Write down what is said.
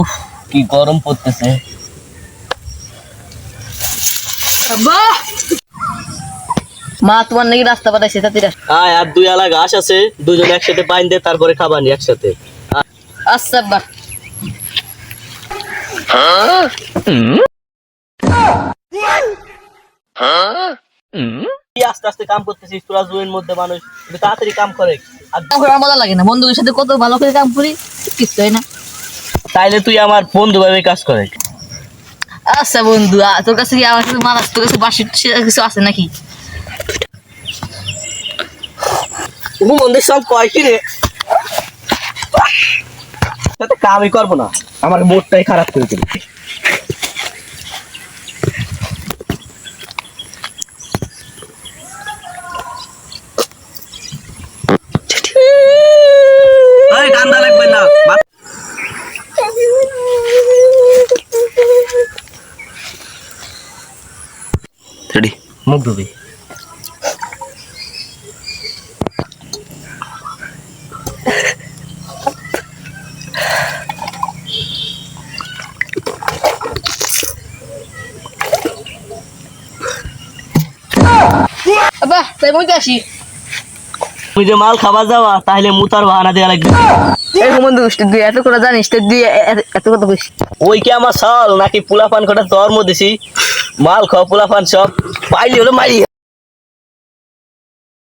উফ কি গরম পড়তেছে। মা তোমার নাকি রাস্তা পাঠাইছে তাতে রাস্তা আয় আর দুই আলা ঘাস আছে দুজন একসাথে পাইন দে তারপরে খাবানি একসাথে। আচ্ছা কি আস্তে আস্তে কাম করতেছিস তোরা জুয়ের মধ্যে মানুষ। তাড়াতাড়ি কাম করে। আর মজা লাগে না বন্ধুদের সাথে কত ভালো করে কাম করি কিছু হয় না। তাইলে তুই আমার বন্ধু ভাবে কাজ করে। আচ্ছা বন্ধু তোর কাছে কি আমার কাছে মারাস তোর কাছে বাসি কিছু আছে নাকি? ও মন্দির সব কয় কি রে তাতে কামই করব না। আমার মোটটাই খারাপ করে দিল। লাগবে না। রেডি মুখ ডুবি আব্বা তাই বইতে আসি। তুই যে মাল খাবার যাওয়া তাহলে মুতার বাহানা দেওয়া লাগবে। এই বন্ধু তুই এত করে জানিস তুই এত কথা কইস। ওই কি আমার সাল নাকি পোলাপান কটা ধর্ম দিছি মাল খাও পোলাপান সব পাইলি হলো মারি